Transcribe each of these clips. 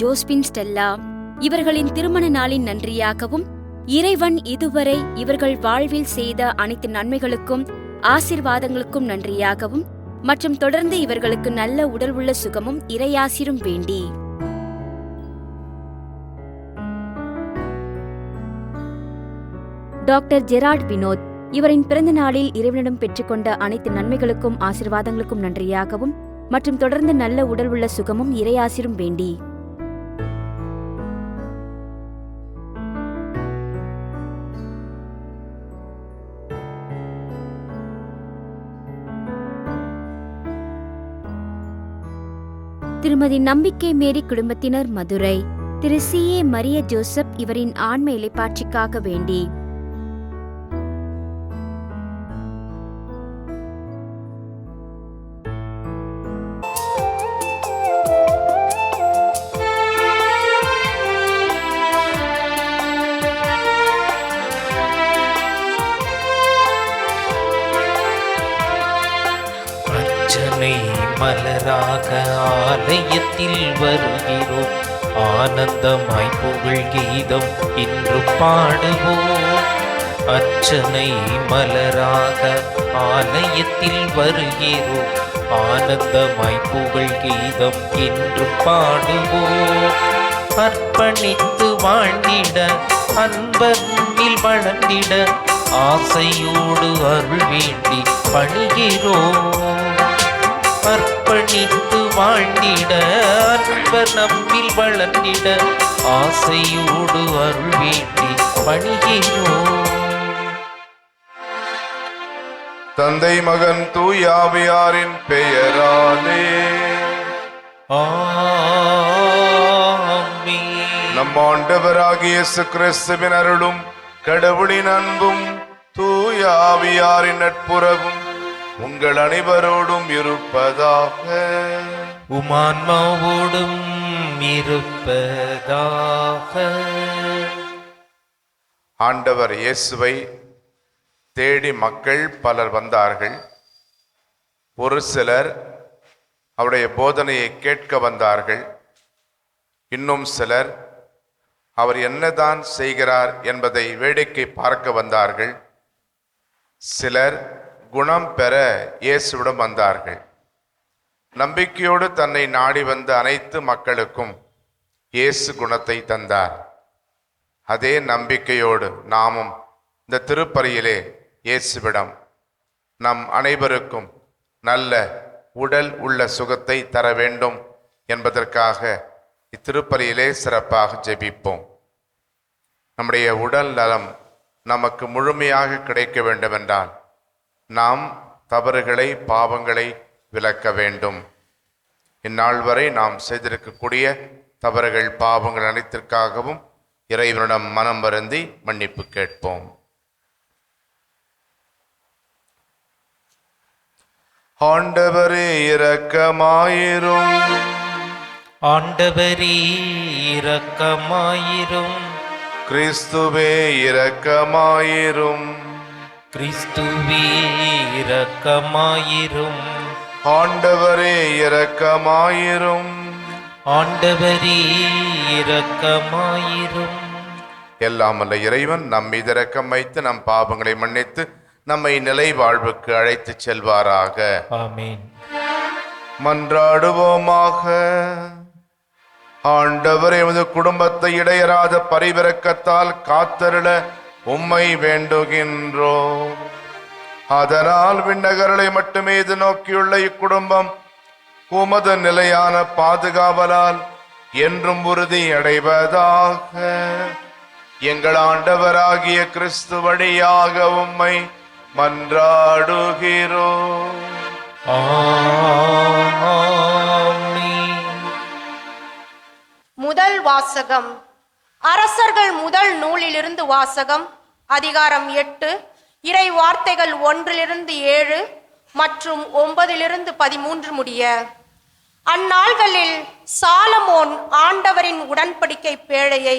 Josephine Stella இவர்களின் திருமண நாளின் நன்றியாகவும் இறைவன் இதுவரை இவர்கள் வாழ்வில் செய்த அனைத்து நன்மைகளுக்கும் ஆசிர்வாதங்களுக்கும் நன்றியாகவும் மற்றும் தொடர்ந்து இவர்களுக்கு நல்ல உடல் உள்ள சுகமும் இறையாசிரும் வேண்டி. டாக்டர் ஜெரார்ட் வினோத் இவரின் பிறந்த நாளில் இறைவனிடம் பெற்றுக்கொண்ட அனைத்து நன்மைகளுக்கும் ஆசிர்வாதங்களுக்கும் நன்றியாகவும் மற்றும் தொடர்ந்து நல்ல உடல் உள்ள சுகமும் இறையாசிரும் வேண்டி. திருமதி நம்பிக்கை மேரி குடும்பத்தினர் மதுரை. திரு சி. ஏ. மரிய ஜோசப் இவரின் ஆன்ம இலைப்பாட்சிக்காக வேண்டி ராக ஆலயத்தில் வருகிறோம். ஆனந்தமாய் புகழ் கீதம் இன்று பாடுவோம். அர்ச்சனை மலராக ஆலயத்தில் வருகிறோம். ஆனந்தமாய் புகழ் கீதம் இன்று பாடுவோம். அர்ப்பணித்து வாழ்ந்திட அன்பன்னில் வளர்ந்திட ஆசையோடு அருள் வேண்டி பணிகிறோம். அர்ப்பணித்து வாழ்ந்திட அன்பர் நம்மில் வளர்ந்திட ஆசையோடு அருள் வேண்டி பணிகிறோம். தந்தை மகன் தூயாவியாரின் பெயராலே. நம் ஆண்டவராகிய கிறிஸ்துவின் அருளும் கடவுளின் அன்பும் தூயாவியாரின் நட்புறவும். உங்கள் அனைவரோடும் இருப்பதாக. உமான்மாவோடும் இருப்பதாக. ஆண்டவர் இயேசுவை தேடி மக்கள் பலர் வந்தார்கள். ஒரு சிலர் அவருடைய போதனையை கேட்க வந்தார்கள். இன்னும் சிலர் அவர் என்னதான் செய்கிறார் என்பதை வேடிக்கை பார்க்க வந்தார்கள். சிலர் குணம் பெற இயேசுவிடம் வந்தார்கள். நம்பிக்கையோடு தன்னை நாடி வந்த அனைத்து மக்களுக்கும் இயேசு குணத்தை தந்தார். அதே நம்பிக்கையோடு நாமும் இந்த திருப்பறியிலே இயேசுவிடம் நம் அனைவருக்கும் நல்ல உடல் உள்ள சுகத்தை தர வேண்டும் என்பதற்காக இத்திருப்பலியிலே சிறப்பாக ஜெபிப்போம். நம்முடைய உடல் நலம் நமக்கு முழுமையாக கிடைக்க வேண்டுமென்றால் நாம் தவறுகளை பாவங்களை விலக்க வேண்டும். இந்நாள் வரை நாம் செய்திருக்கக்கூடிய தவறுகள் பாவங்கள் அனைத்திற்காகவும் இறைவனிடம் மனம் வருந்தி மன்னிப்பு கேட்போம். ஆண்டவரே இரக்கமாயிரும். ஆண்டவரே இரக்கமாயிரும். கிறிஸ்துவே இரக்கமாயிரும். கிறிஸ்துவே இரக்கமாயிரும். ஆண்டவரே இரக்கமாயிரும். ஆண்டவரே இரக்கமாயிரும். எல்லாம் அல்ல இறைவன் நம் இரக்கம் வைத்து நம் பாவங்களை மன்னித்து நம்மை நிலை வாழ்வுக்கு அழைத்துச் செல்வாராக. ஆமென். மன்றாடுவோமாக. ஆண்டவர் எமது குடும்பத்தை இடையராத பரிவிரக்கத்தால் காத்தருள உம்மை வேண்டுகின்றோம். அதனால் விண்ணகர்களை மட்டுமே இது நோக்கியுள்ள இக்குடும்பம். உமது நிலையான பாதுகாவலால் என்றும் உறுதி அடைவதாக. எங்கள் ஆண்டவராகிய கிறிஸ்து வழியாக உம்மை மன்றாடுகிறோம். ஆமென். முதல் வாசகம் அரசர்கள் முதல் நூலிலிருந்து வாசகம் அதிகாரம் எட்டு இறை வார்த்தைகள் ஒன்றிலிருந்து ஏழு மற்றும் ஒன்பதிலிருந்து பதிமூன்று முடிய. அந்நாள்களில் சாலமோன் ஆண்டவரின் உடன்படிக்கை பேழையை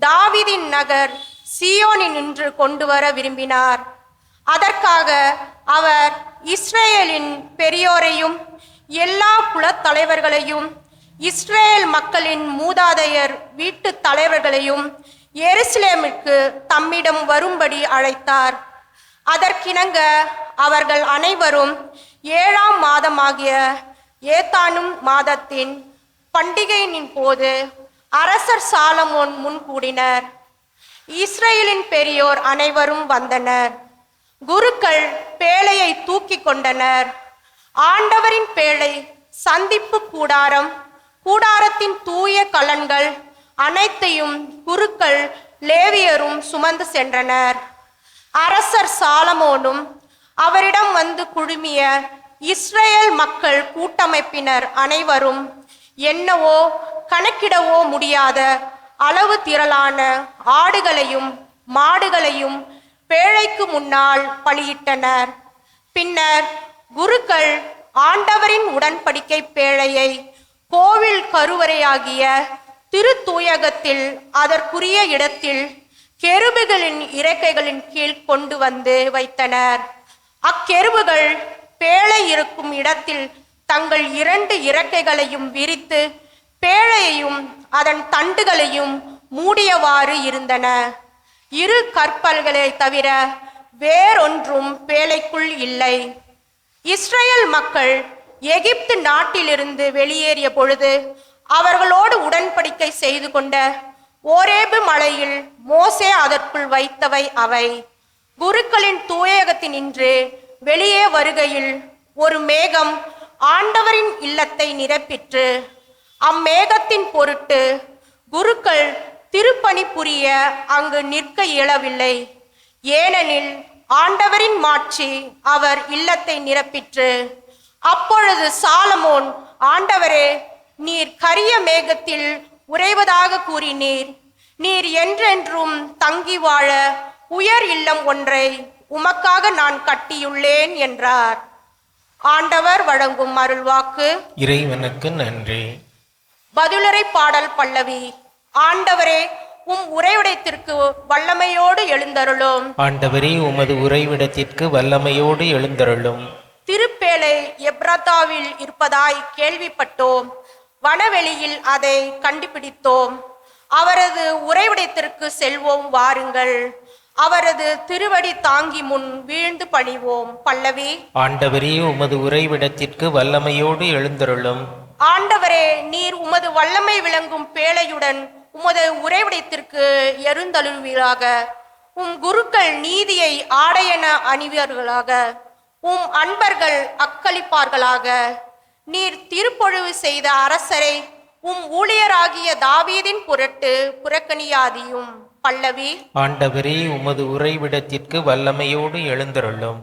தாவிதின் நகர் சியோனின் நின்று கொண்டு வர விரும்பினார். அதற்காக அவர் இஸ்ரேலின் பெரியோரையும் எல்லா குலத் தலைவர்களையும் இஸ்ரேல் மக்களின் மூதாதையர் வீட்டு தலைவர்களையும் எருசலேமிற்கு தம்மிடம் வரும்படி அழைத்தார். அதற்கிணங்க அவர்கள் அனைவரும் ஏழாம் மாதமாகிய ஏத்தானும் மாதத்தின் பண்டிகையின் போது அரசர் சாலமோன் முன்கூடினர். இஸ்ரேலின் பெரியோர் அனைவரும் வந்தனர். குருக்கள் பேழையை தூக்கி கொண்டனர். ஆண்டவரின் பேழை சந்திப்பு கூடாரம் கூடாரத்தின் தூய கலன்கள் அனைத்தையும் குருக்கள் லேவியரும் சுமந்து சென்றனர். அரசர் சாலமோனும் அவரிடம் வந்து குழுமிய இஸ்ரேல் மக்கள் கூட்டமைப்பினர் அனைவரும் என்னவோ கணக்கிடவோ முடியாத அளவு திரளான ஆடுகளையும் மாடுகளையும் பேழைக்கு முன்னால் பலியிட்டனர். பின்னர் குருக்கள் ஆண்டவரின் உடன்படிக்கை பேழையை கோவில் கருவறையாகிய திருத்தூயகத்தில் அதற்குரிய இடத்தில் கெருபுகளின் இறக்கைகளின் கீழ் கொண்டு வந்து வைத்தனர். அக்கெருபுகள் பேழை இருக்கும் இடத்தில் தங்கள் இரண்டு இறக்கைகளையும் விரித்து பேழையையும் அதன் தண்டுகளையும் மூடியவாறு இருந்தன. இரு கற்பல்களை தவிர வேறொன்றும் பேழைக்குள் இல்லை. இஸ்ரேல் மக்கள் எகிப்து நாட்டிலிருந்து வெளியேறிய பொழுது அவர்களோடு உடன்படிக்கை செய்து கொண்ட ஓரேபு மலையில் மோசே அதற்குள் வைத்தவை அவை. குருக்களின் தூயகத்தினின்று வெளியே வருகையில் ஒரு மேகம் ஆண்டவரின் இல்லத்தை நிரப்பிற்று. அம்மேகத்தின் பொருட்டு குருக்கள் திருப்பணி புரிய அங்கு நிற்க இயலவில்லை. ஏனெனில் ஆண்டவரின் மாட்சி அவர் இல்லத்தை நிரப்பிற்று. அப்பொழுது சாலமோன் ஆண்டவரே நீர் கரிய மேகத்தில் உறைவதாக கூறினீர். நீர் என்றென்றும் தங்கி வாழ உயர் இல்லம் ஒன்றை உமக்காக நான் கட்டியுள்ளேன் என்றார். ஆண்டவர் வழங்கும் அருள்வாக்கு. இறைவனுக்கு நன்றி. பதிலுரை பாடல் பல்லவி ஆண்டவரே உம் உரையுடைத்திற்கு வல்லமையோடு எழுந்தருளும். ஆண்டவரே உமது உறைவிடத்திற்கு வல்லமையோடு எழுந்தருளும். திருப்பேழை எப்ராத்தாவில் இருப்பதாய் கேள்விப்பட்டோம். வனவெளியில் அதை கண்டுபிடித்தோம். அவரது உறைவிடத்திற்கு செல்வோம் வாருங்கள். அவரது திருவடி தாங்கி முன் வீழ்ந்து பணிவோம் பல்லவி. ஆண்டவரே உமது உறைவிடத்திற்கு வல்லமையோடு எழுந்தருளும். ஆண்டவரே நீர் உமது வல்லமை விளங்கும் பேழையுடன் உமது உறைவிடத்திற்கு எருந்தழுவீராக உம் குருக்கள் நீதியை ஆடையென அணிவர்களாக. உம் அன்பர்கள் அக்களிப்பார்களாக. நீர் திருப்பொழிவு செய்த அரசரை உம் ஊழியராகிய தாவீதின் பொருட்டு புறக்கணியாதியும். பல்லவி. ஆண்டவரே உமது உறைவிடத்திற்கு வல்லமையோடு எழுந்தருளும்.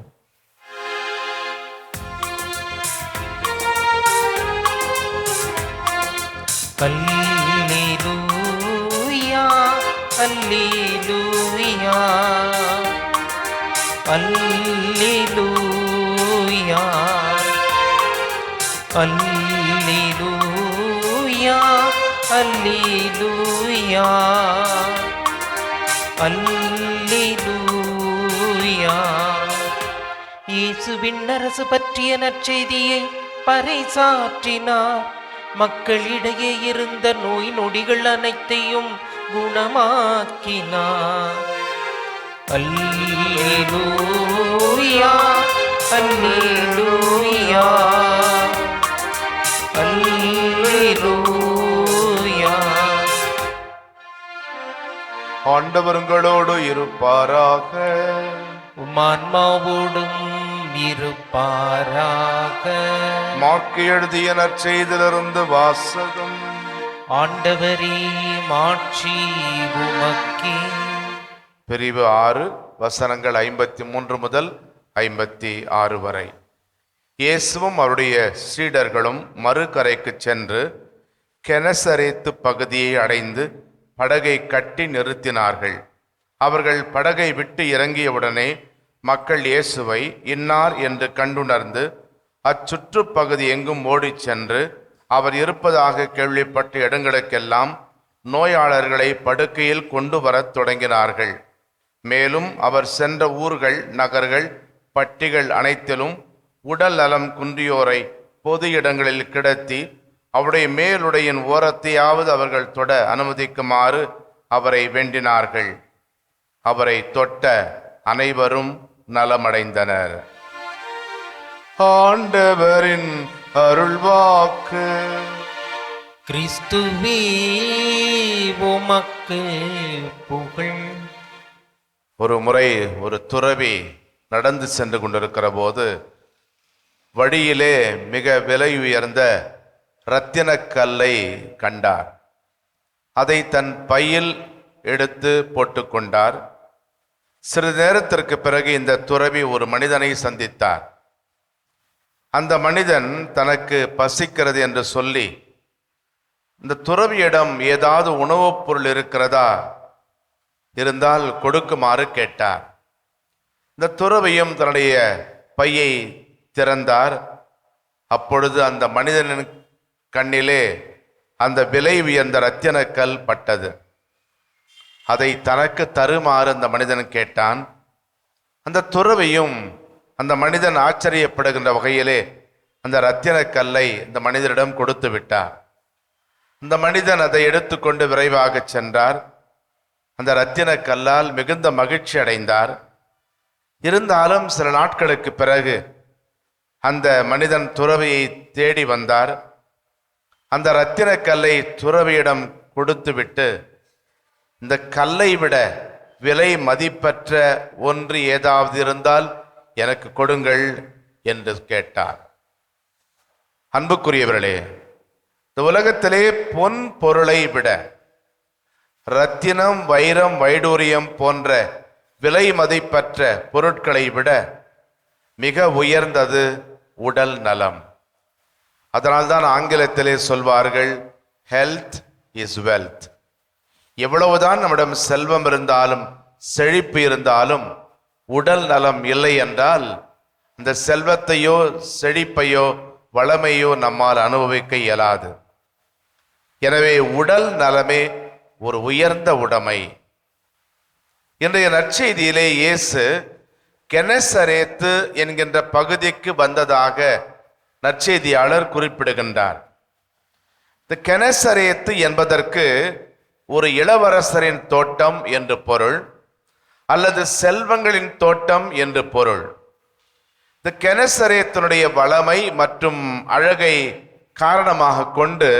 அல்லேலூயா அல்லேலூயா. அல்லேலூயா. அல்லூயா அல்லூயா அல்லூயா இயேசுவின் அரசு பற்றிய நற்செய்தியை பறைசாற்றினார். மக்களிடையே இருந்த நோய் நொடிகள் அனைத்தையும் குணமாக்கினார். அல்லூயா அல்லேலூயா அல்லேலூயா ஆண்டவர் உங்களோடு இருப்பாராக உமான்மாவோடும் இருப்பாராக. மார்க்கு எழுதிய நற்செய்திலிருந்து வாசகம். ஆண்டவரே மாட்சி உமக்கே. பிரிவு ஆறு வசனங்கள் ஐம்பத்தி மூன்று முதல் ஐம்பத்தி ஆறு வரை. இயேசுவும் அவருடைய சீடர்களும் மறுகரைக்கு சென்று கெனசரேத்து பகுதியை அடைந்து படகை கட்டி நிறுத்தினார்கள். அவர்கள் படகை விட்டு இறங்கியவுடனே மக்கள் இயேசுவை இன்னார் என்று கண்டுணர்ந்து அச்சுற்றுப்பகுதி எங்கும் ஓடிச் சென்று அவர் இருப்பதாக கேள்விப்பட்ட இடங்களுக்கெல்லாம் நோயாளர்களை படுக்கையில் கொண்டு வரத் தொடங்கினார்கள். மேலும் அவர் சென்ற ஊர்கள் நகர்கள் பட்டிகள் அனைத்திலும் உடல் நலம் குன்றியோரை பொது இடங்களில் கிடத்தி அவருடைய மேலுடையின் ஓரத்தையாவது அவர்கள் தொட அனுமதிக்குமாறு அவரை வேண்டினார்கள். அவரை தொட்ட அனைவரும் நலமடைந்தனர். ஆண்டவரின் அருள்வாக்கு. கிறிஸ்துவே உமக்கு புகழ். ஒரு முறை ஒரு துறவி நடந்து சென்று கொண்டிருக்கிற போது வழியிலே மிக விலை உயர்ந்த இரத்தினக்கல்லை கண்டார். அதை தன் பையில் எடுத்து போட்டுக்கொண்டார் சிறிது நேரத்திற்கு பிறகு இந்த துறவி ஒரு மனிதனை சந்தித்தார். அந்த மனிதன் தனக்கு பசிக்கிறது என்று சொல்லி இந்த துறவியிடம் ஏதாவது உணவுப் பொருள் இருக்கிறதா? இருந்தால் கொடுக்குமாறு கேட்டார். இந்த துறவையும் தன்னுடைய பையை திறந்தார். அப்பொழுது அந்த மனிதனின் கண்ணிலே அந்த விலை உயர்ந்த ரத்தினக்கல் பட்டது. அதை தனக்கு தருமாறு அந்த மனிதன் கேட்டான். அந்த துறவியும் அந்த மனிதன் ஆச்சரியப்படுகின்ற வகையிலே அந்த ரத்தினக்கல்லை இந்த மனிதரிடம் கொடுத்து விட்டார். அந்த மனிதன் அதை எடுத்துக்கொண்டு விரைவாக சென்றார். அந்த ரத்தின கல்லால் மிகுந்த மகிழ்ச்சி அடைந்தார். இருந்தாலும் சில நாட்களுக்கு பிறகு அந்த மனிதன் துறவியை தேடி வந்தார். அந்த இரத்தின கல்லை துறவியிடம் கொடுத்துவிட்டு இந்த கல்லை விட விலை மதிப்பற்ற ஒன்று ஏதாவது இருந்தால் எனக்கு கொடுங்கள் என்று கேட்டார். அன்புக்குரியவர்களே இந்த உலகத்திலே பொன் பொருளை விட ரத்தினம் வைரம் வைடூரியம் போன்ற விலை மதிப்பற்ற பொருட்களை விட மிக உயர்ந்தது உடல் நலம். அதனால்தான் ஆங்கிலத்திலே சொல்வார்கள் ஹெல்த் இஸ் வெல்த் எவ்வளவுதான் நம்மிடம் செல்வம் இருந்தாலும் செழிப்பு இருந்தாலும் உடல் நலம் இல்லை என்றால் இந்த செல்வத்தையோ செழிப்பையோ வளமையோ நம்மால் அனுபவிக்க இயலாது. எனவே உடல் நலமே ஒரு உயர்ந்த உடைமை. இன்றைய நற்செய்தியிலே இயேசு கெனசரேத்து என்கின்ற பகுதிக்கு வந்ததாக நற்செய்தியாளர் குறிப்பிடுகின்றார். இந்த கெனசரேத்து என்பதற்கு ஒரு இளவரசரின் தோட்டம் என்று பொருள் அல்லது செல்வங்களின் தோட்டம் என்று பொருள். இந்த கெனசரேத்தினுடைய வளமை மற்றும் அழகை காரணமாக கொண்டு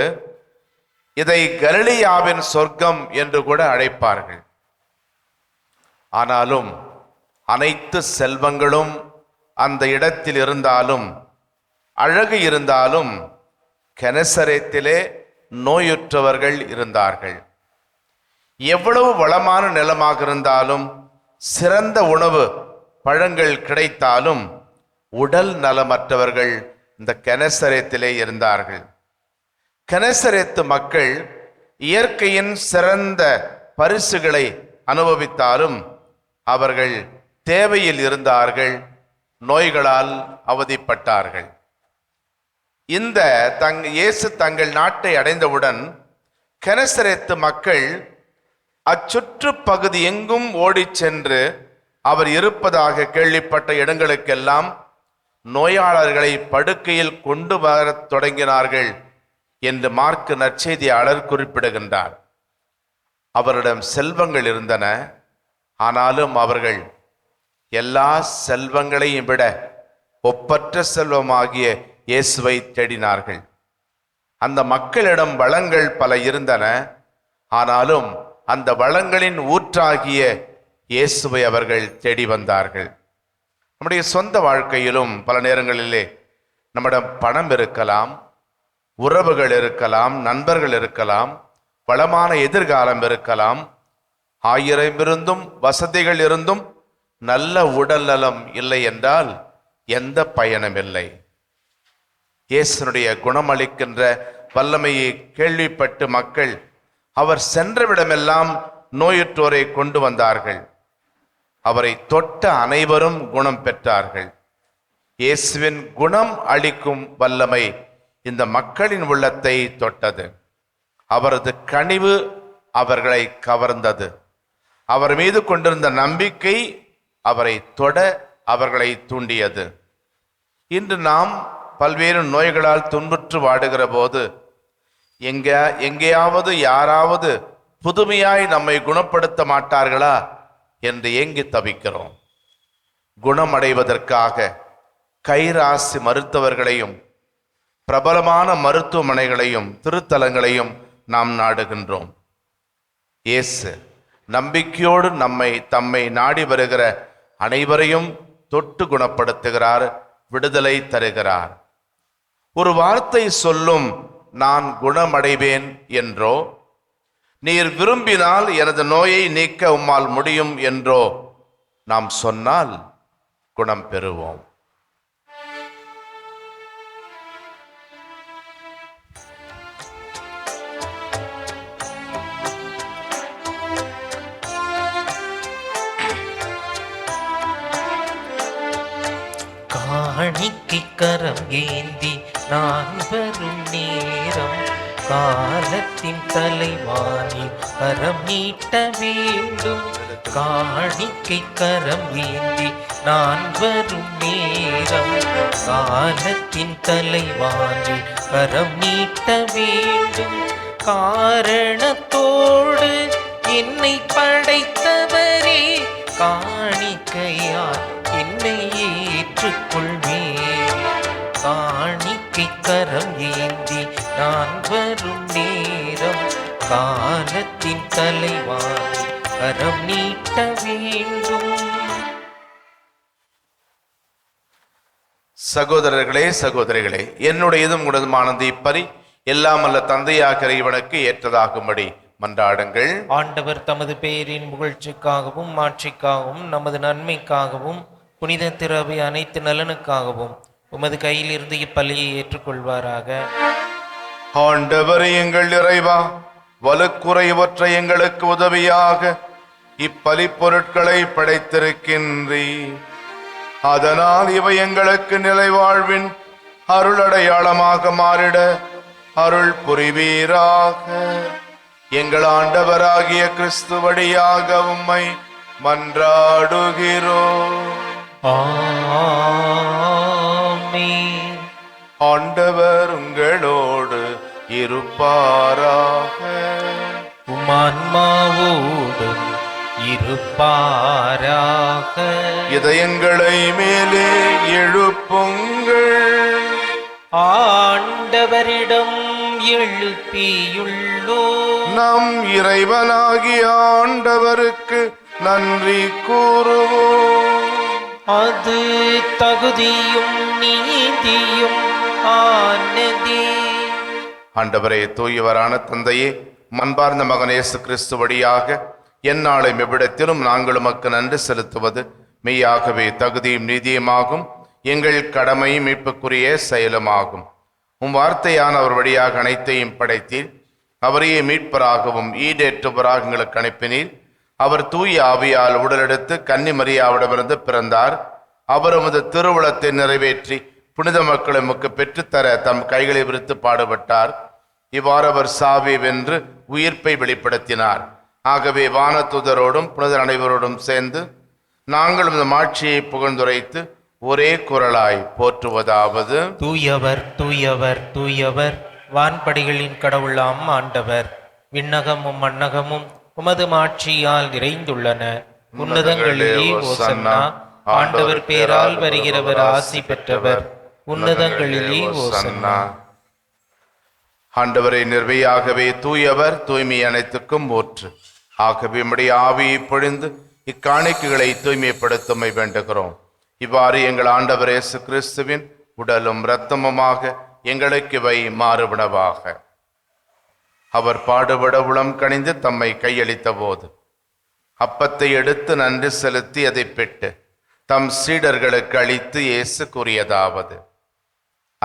இதை கலிலியாவின் சொர்க்கம் என்று கூட அழைப்பார்கள். ஆனாலும் அனைத்து செல்வங்களும் அந்த இடத்தில் இருந்தாலும் அழகு இருந்தாலும் கெனசரேத்திலே நோயுற்றவர்கள் இருந்தார்கள். எவ்வளவு வளமான நிலமாக இருந்தாலும் சிறந்த உணவு பழங்கள் கிடைத்தாலும் உடல் நலமற்றவர்கள் இந்த கெனசரேத்திலே இருந்தார்கள். கெனசரேத்து மக்கள் இயற்கையின் சிறந்த பரிசுகளை அனுபவித்தாலும் அவர்கள் தேவையில் இருந்தார்கள் நோய்களால் அவதிப்பட்டார்கள். இந்த தங் இயேசு தங்கள் நாட்டை அடைந்தவுடன் கெனசரேத்து மக்கள் அச்சுற்று பகுதி எங்கும் ஓடிச் சென்று அவர் இருப்பதாக கேள்விப்பட்ட இடங்களுக்கெல்லாம் நோயாளர்களை படுக்கையில் கொண்டு வரத் தொடங்கினார்கள் என்று மார்க்கு நற்செய்தியாளர் குறிப்பிடுகின்றார். அவரிடம் செல்வங்கள் இருந்தன. ஆனாலும் அவர்கள் எல்லா செல்வங்களையும் விட ஒப்பற்ற செல்வமாகிய இயேசுவை தேடினார்கள். அந்த மக்களிடம் வளங்கள் பல இருந்தன. ஆனாலும் அந்த வளங்களின் ஊற்றாகிய இயேசுவை அவர்கள் தேடி வந்தார்கள். நம்முடைய சொந்த வாழ்க்கையிலும் பல நேரங்களிலே நம்மிடம் பணம் இருக்கலாம் உறவுகள் இருக்கலாம் நண்பர்கள் இருக்கலாம் வளமான எதிர்காலம் இருக்கலாம் ஆயிரம் இருந்தும் வசதிகள் இருந்தும் நல்ல உடல் நலம் இல்லை என்றால் எந்த பயனும் இல்லை. இயேசுனுடைய குணமளிக்கின்ற வல்லமையை கேள்விப்பட்டு மக்கள் அவர் சென்றவிடமெல்லாம் நோயுற்றோரை கொண்டு வந்தார்கள். அவரை தொட்ட அனைவரும் குணம் பெற்றார்கள். இயேசுவின் குணம் அளிக்கும் வல்லமை இந்த மக்களின் உள்ளத்தை தொட்டது. அவரது கனிவு அவர்களை கவர்ந்தது. அவர் மீது கொண்டிருந்த நம்பிக்கை அவரை தொட அவர்களை தூண்டியது. இன்று நாம் பல்வேறு நோய்களால் துன்புற்று வாடுகிற போது எங்க எங்கேயாவது யாராவது புதுமையாய் நம்மை குணப்படுத்த மாட்டார்களா என்று ஏங்கி தவிக்கிறோம். குணமடைவதற்காக கைராசி மருத்துவர்களையும் பிரபலமான மருத்துவமனைகளையும் திருத்தலங்களையும் நாம் நாடுகின்றோம். இயேசு நம்பிக்கையோடு நம்மை தம்மை நாடி வருகிற அனைவரையும் தொட்டு குணப்படுத்துகிறார் விடுதலை தருகிறார். ஒரு வார்த்தை சொல்லும் நான் குணமடைவேன் என்றோ நீர் விரும்பினால் எனது நோயை நீக்க உம்மால் முடியும் என்றோ நாம் சொன்னால் குணம் பெறுவோம். மணிக்கு கரம் ஏந்தி நான் வரும் நேரம் காலத்தின் தலைவானில் கரம் நீட்ட வேண்டும். காணிக்கை கரம் ஏந்தி நான் வரும் நேரம் காலத்தின் தலைவானில் கரம் நீட்ட வேண்டும். காரணத்தோடு என்னை படைத்தவரே கா கரம் ஏந்தி நான் வரும் நேரம் காலத்தின் தலைவாணி கரம் நீட்ட வேண்டும். சகோதரர்களே சகோதரிகளே என்னுடையதும் உனதுமானது இப்பறி எல்லாம் அல்ல தந்தையாக இவனுக்கு ஏற்றதாகும்படி மன்றாடுங்கள். ஆண்டவர் தமது பெயரின் புகழ்ச்சிக்காகவும் மாட்சிக்காகவும் நமது நன்மைக்காகவும் புனித திரவை அனைத்து நலனுக்காகவும் உமது கையிலிருந்து இப்பலியை ஏற்றுக்கொள்வாராக. ஆண்டவர் எங்கள் இறைவா வலுக்குறைவற்ற எங்களுக்கு உதவியாக இப்பலி பொருட்களை படைத்திருக்கின்றீ. அதனால் இவை எங்களுக்கு நிலைவாழ்வின் அருள் அடையாளமாக மாறிட அருள் புரிவீராக. எங்கள் ஆண்டவராகிய கிறிஸ்து வழியாக உம்மை மன்றாடுகிறோம். ஆமென். ஆண்டவர் உங்களோடு இருப்பாராக. உமான்மாவோடும் இருப்பாராக. இதயங்களை மேலே எழுப்புங்கள். ஆண்டவரிடம் எழுப்பியுள்ளோ நம் இறைவனாகிய ஆண்டவருக்கு நன்றி கூறுவோம். அது தகுதியும் நீதியும் ஆண்டவரே தூயவரான தந்தையே மண்பார்ந்த மகன் இயேசு கிறிஸ்து வழியாக எந்நாளை எவ்விடத்திலும் நாங்கள் உமக்கு நன்றி செலுத்துவது மெய்யாகவே தகுதியும் நீதியுமாகும் எங்கள் கடமையும் மீட்புக்குரிய செயலுமாகும். உம் வார்த்தையான அவர் வழியாக அனைத்தையும் படைத்தீர். அவரையே மீட்பராகவும் ஈடேற்றுபவராக எங்களுக்கு அனுப்பினீர். அவர் தூய ஆவியால் உடலெடுத்து கன்னி மரியாவிடமிருந்து பிறந்தார். அவர் உமது திருவுளத்தை நிறைவேற்றி புனித மக்களை உமக்கு பெற்றுத்தர தம் கைகளை விரித்து பாடுபட்டார். இவ்வாறு அவர் சாவி வென்று உயிர்ப்பை வெளிப்படுத்தினார். ஆகவே வானத்துதரோடும் புனிதர் அனைவரோடும் சேர்ந்து நாங்கள் இந்த மாட்சியை புகழ்ந்துரைத்து ஒரே குரலாய் போற்றுவதாவது. தூயவர் தூயவர் தூயவர் வான்படிகளின் கடவுளாம் ஆண்டவர். விண்ணகமும் மன்னகமும் உமது மாட்சியால் நிறைந்துள்ளன. உன்னதங்களிலே ஓசன்னா ஆண்டவர் பேரால் வருகிறவர் ஆசி பெற்றவர். உன்னதங்களிலே ஓசன்னா. ஆண்டவரை நிர்வையாகவே தூயவர் தூய்மை அனைத்துக்கும் ஊற்று ஆகவே உம்முடைய ஆவியை பொழிந்து இக்காணிக்கைகளை தூய்மைப்படுத்துமை வேண்டுகிறோம். இவ்வாறு எங்கள் ஆண்டவர் இயேசு கிறிஸ்துவின் உடலும் இரத்தமுமாக எங்களுக்கு இவை மாறுபடவாக. அவர் பாடுபட உளம் கணிந்து தம்மை கையளித்த போது அப்பத்தை எடுத்து நன்றி செலுத்தி அதை பெற்று தம் சீடர்களுக்கு அளித்து இயேசு கூறியதாவது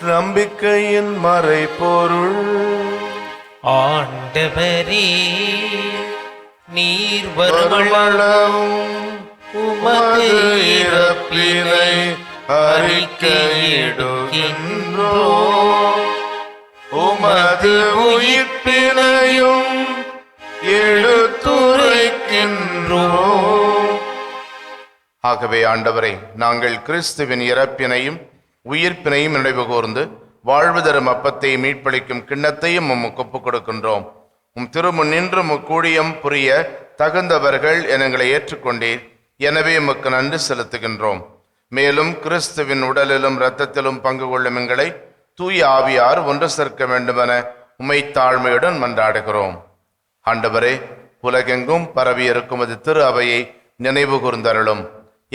நம்பிக்கையின் மறைபொருள். ஆண்டவரே நீர் வருமளவும் உமது இறப்பினை அறிக்கையிடுகின்றோ. உமது உயிர்ப்பினையும் எடுத்துரைக்கின்றோ. ஆகவே ஆண்டவரை நாங்கள் கிறிஸ்துவின் இறப்பினையும் உயிர்ப்பினையும் நினைவு கூர்ந்து வாழ்வு தரும் அப்பத்தை மீட்பளிக்கும் கிண்ணத்தையும் உம் ஒப்புக் கொடுக்கின்றோம். உம் திருமுன் நின்று முக்கூடியம் புரிய தகுந்தவர்கள் எங்களை ஏற்றுக்கொண்டீர். எனவே உமக்கு நன்றி செலுத்துகின்றோம். மேலும் கிறிஸ்துவின் உடலிலும் இரத்தத்திலும் பங்கு கொள்ளும் எங்களை தூய ஆவியார் ஒன்று சேர்க்க வேண்டுமென உமை தாழ்மையுடன் மன்றாடுகிறோம். ஆண்டவரே உலகெங்கும் பரவி இருக்கும் அது திரு அவையை நினைவு கூர்ந்தருளும்.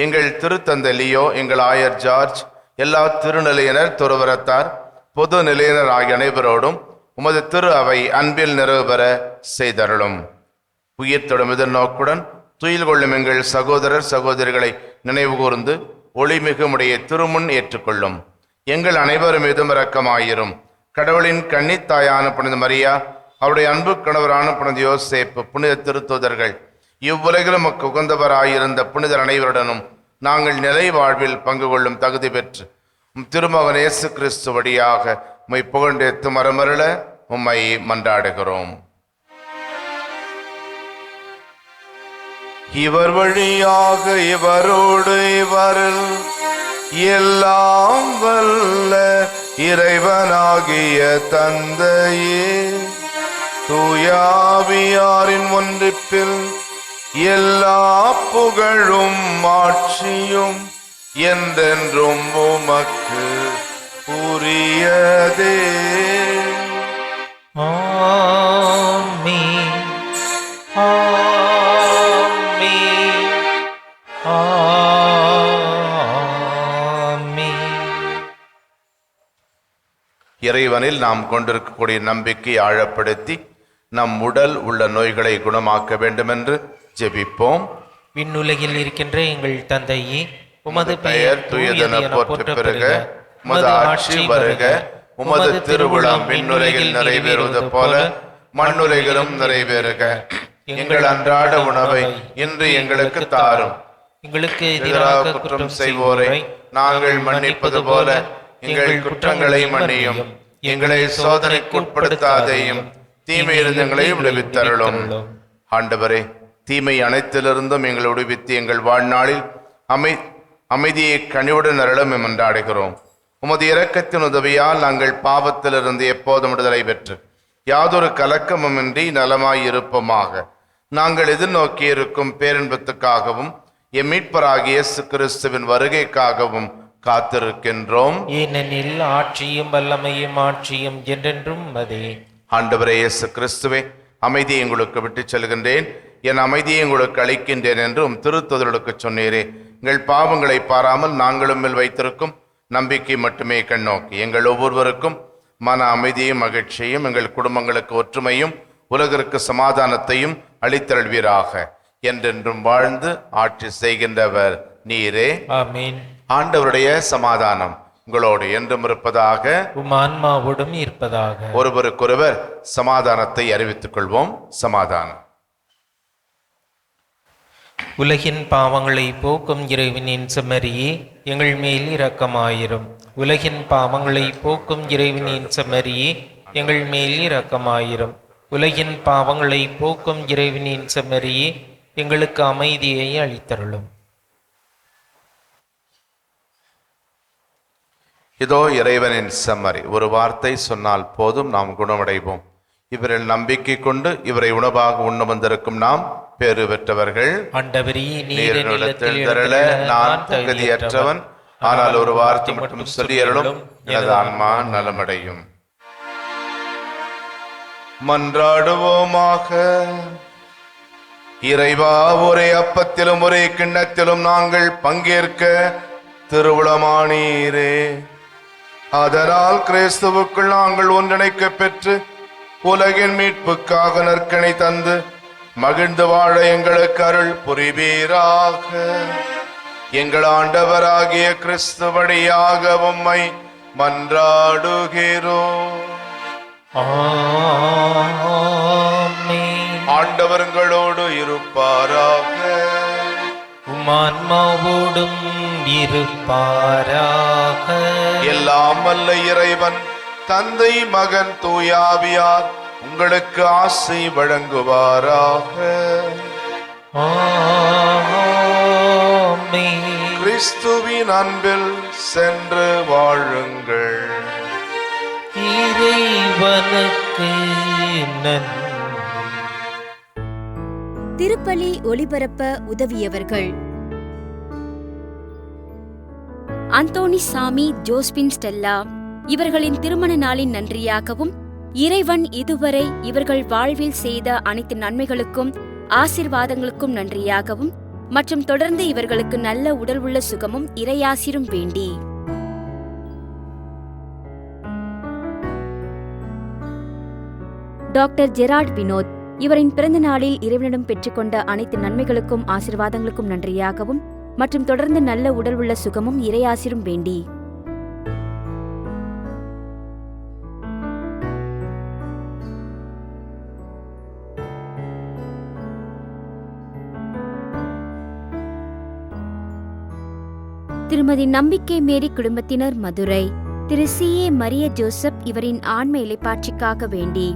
எங்கள் திருத்தந்தை லியோ எங்கள் ஆயர் ஜார்ஜ் எல்லா திருநிலையினர் துறவரத்தார் பொது நிலையினர் ஆகிய அனைவரோடும் உமது திரு அவை அன்பில் நிறைவு பெற செய்தருளும். உயிர்த்தொடும் எதிர்நோக்குடன் துயில் கொள்ளும் எங்கள் சகோதரர் சகோதரிகளை நினைவு கூர்ந்து ஒளிமிகுமுடைய திருமுன் ஏற்றுக்கொள்ளும். எங்கள் அனைவரும் மீதும் இரக்கமாயிரும். கடவுளின் கன்னித்தாயான புனித மரியா அவருடைய அன்பு கணவரான புனித யோசேப்பு புனித திருத்தூதர்கள் இவ்வுலகிலும் உகந்தவராயிருந்த புனிதர் அனைவருடனும் நாங்கள் நிலை வாழ்வில் பங்கு கொள்ளும் தகுதி பெற்று உம் திருமகன் இயேசு கிறிஸ்து வழியாக உம்மை புகழ்ந்தேத்து மரமருள உம்மை மன்றாடுகிறோம். இவர் வழியாக இவரோடு இவரில் எல்லாம் வல்ல இறைவனாகிய தந்தையே. தூயாவியாரின் ஒன்றிப்பில் எல்லா புகழும் ஆட்சியும் என்றென்றும் உமக்கு உரியதே ஆமென். ஆமென். ஆமென். இறைவனில் நாம் கொண்டிருக்கக்கூடிய நம்பிக்கை ஆழப்படுத்தி நம் உடல் உள்ள நோய்களை குணமாக்க வேண்டுமென்று ஜெபிப்போம். விண்ணுலகில் இருக்கின்ற எங்கள் தந்தையே உமது பெயர் தூயதென போற்ற பெருக உமது ஆட்சி வருக. உமது திருவிழாம் விண்ணுலகில் நிறைவேறுவது போல மண்ணுலகிலும் நிறைவேறுக. எங்கள் அன்றாட உணவை இன்று எங்களுக்கு தாரும். எங்களுக்கு எதிராக குற்றம் செய்வோரை நாங்கள் மன்னிப்பது போல எங்கள் குற்றங்களை மன்னியும். எங்களை சோதனைக்கு உட்படுத்தாதேயும் தீமையிலிருந்து எங்களை விடுவித்தருளும். ஆண்டவரே தீமை அனைத்திலிருந்தும் எங்களை விடுவித்து எங்கள் வாழ்நாளில் அமை அமைதியை கனிவுடன் அருளும் என்றாடுகிறோம். உமது இரக்கத்தின் உதவியால் நாங்கள் பாவத்திலிருந்து எப்போதும் விடுதலை பெற்று யாதொரு கலக்கமுமின்றி நலமாய் இருப்போமாக நாங்கள் எதிர்நோக்கி இருக்கும் பேரின்பத்துக்காகவும் எம் மீட்பராகிய இயேசு கிறிஸ்துவின் வருகைக்காகவும் காத்திருக்கின்றோம். ஏனெனில் ஆட்சியும் வல்லமையும் ஆட்சியும் என்றென்றும் அதே. ஆண்டவரே இயேசு கிறிஸ்துவே அமைதியை உங்களுக்கு விட்டுச் செல்கின்றேன். என் அமைதியை உங்களுக்கு அளிக்கின்றேன் என்றும் திருத்தொதர்களுக்கு சொன்னீரே. எங்கள் பாவங்களை பாராமல் நாங்களும் வைத்திருக்கும் நம்பிக்கை மட்டுமே கண்ணோக்கி. எங்கள் ஒவ்வொருவருக்கும் மன அமைதியும் மகிழ்ச்சியும் எங்கள் குடும்பங்களுக்கு ஒற்றுமையும் உலகிற்கு சமாதானத்தையும் அளித்தருள்வீராக. என்றென்றும் வாழ்ந்து ஆட்சி செய்கின்றவர் நீரே. ஆண்டவருடைய சமாதானம் உங்களோடு என்றும் இருப்பதாக ஆன்மாவோடும் இருப்பதாக. ஒருவருக்கொருவர் சமாதானத்தை அறிவித்துக் கொள்வோம். சமாதானம். உலகின் பாவங்களை போக்கும் இறைவனின் செம்மறியே எங்கள் மேல் இரக்கமாயிரும். உலகின் பாவங்களை போக்கும் இறைவனின் செம்மறியே எங்கள் மேல் இரக்கமாயிரும். உலகின் பாவங்களை போக்கும் இறைவனின் செம்மறியே எங்களுக்கு அமைதியை அளித்தருளும். இதோ இறைவனின் செம்மறி ஒரு வார்த்தை சொன்னால் போதும் நாம் குணமடைவோம். இவரில் நம்பிக்கை கொண்டு இவரை உணவாக உண்ண வந்திருக்கும் நாம் பேறு பெற்றவர்கள் ஆண்டவரே நீர் நீர் என்னிடத்தில் என்னிடத்தில் தரல நான் தகுதியற்றவன். ஆனால் ஒரு வார்த்தை மட்டும் சொல்லியருளும் எனது ஆன்மா நலமடையும். மன்றாடுவோமாக. இறைவா ஒரே அப்பத்திலும் ஒரே கிண்ணத்திலும் நாங்கள் பங்கேற்க திருவுளமானீரே. அதனால் கிறிஸ்துவுக்குள் நாங்கள் ஒன்றிணைக்க பெற்று உலகின் மீட்புக்காக நற்கனை தந்து மகிழ்ந்து வாழ எங்களுக்கு அருள் புரிவீராக. எங்கள் ஆண்டவராகிய கிறிஸ்து வழியாக உம்மை மன்றாடுகிறோம். ஆண்டவர்களோடு இருப்பாராக. உமான்மாவோடும் இருப்பாராக. எல்லாம் வல்ல இறைவன் தந்தை மகன் தூயாவியார் உங்களுக்கு ஆசை வழங்குவாராக. ஆமென். கிறிஸ்துவின் அன்பில் சென்று வாழுங்கள். இறைவனுக்கு திருப்பலி ஒளிபரப்ப உதவியவர்கள். அந்தோணி சாமி ஜோஸ்பின் ஸ்டெல்லா இவர்களின் திருமண நாளின் நன்றியாகவும் இறைவன் இதுவரை இவர்கள் வாழ்வில் செய்த அனைத்து நன்மைகளுக்கும் ஆசிர்வாதங்களுக்கும் நன்றியாகவும் மற்றும் தொடர்ந்து இவர்களுக்கு நல்ல உடல் உள்ள சுகமும் இறையாசிரும் வேண்டி. டாக்டர் ஜெரார்ட் வினோத் இவரின் பிறந்த நாளில் இறைவனிடம் பெற்றுக்கொண்ட அனைத்து நன்மைகளுக்கும் ஆசிர்வாதங்களுக்கும் நன்றியாகவும் மற்றும் தொடர்ந்து நல்ல உடல் உள்ள சுகமும் இறையாசிரும் வேண்டி. திருமதி நம்பிக்கை மேரி குடும்பத்தினர் மதுரை. திரு சி ஏ மரிய ஜோசப் இவரின் ஆன்ம இலைப்பாட்சிக்காக வேண்டி